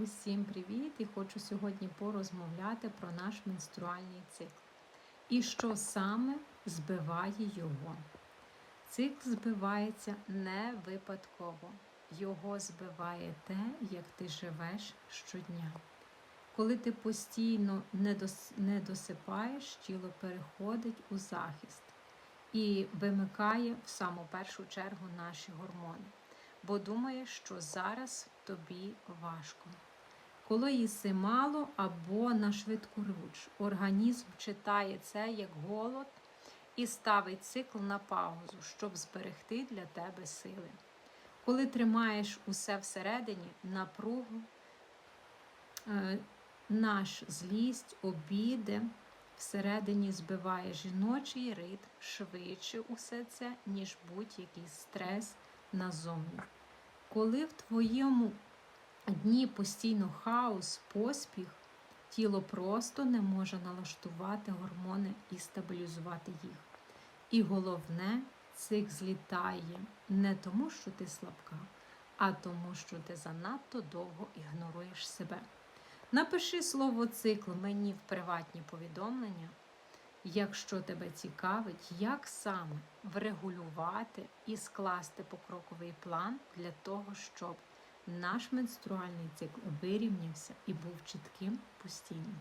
Усім привіт! І хочу сьогодні порозмовляти про наш менструальний цикл. І що саме збиває його? Цикл збивається не випадково. Його збиває те, як ти живеш щодня. Коли ти постійно не досипаєш, тіло переходить у захист і вимикає в саму першу чергу наші гормони, бо думає, що зараз тобі важко. Коли їси мало або на швидку руч, організм читає це як голод і ставить цикл на паузу, щоб зберегти для тебе сили. Коли тримаєш усе всередині, напругу, е, наш злість, обіди всередині збиває жіночий ритм швидше усе це, ніж будь-який стрес назовні. Коли в твоєму дні постійно хаос, поспіх, тіло просто не може налаштувати гормони і стабілізувати їх. І головне, цих злітає не тому, що ти слабка, а тому, що ти занадто довго ігноруєш себе. Напиши слово цикл мені в приватні повідомлення, якщо тебе цікавить, як саме врегулювати і скласти покроковий план для того, щоб наш менструальний цикл вирівнявся і був чітким постійним.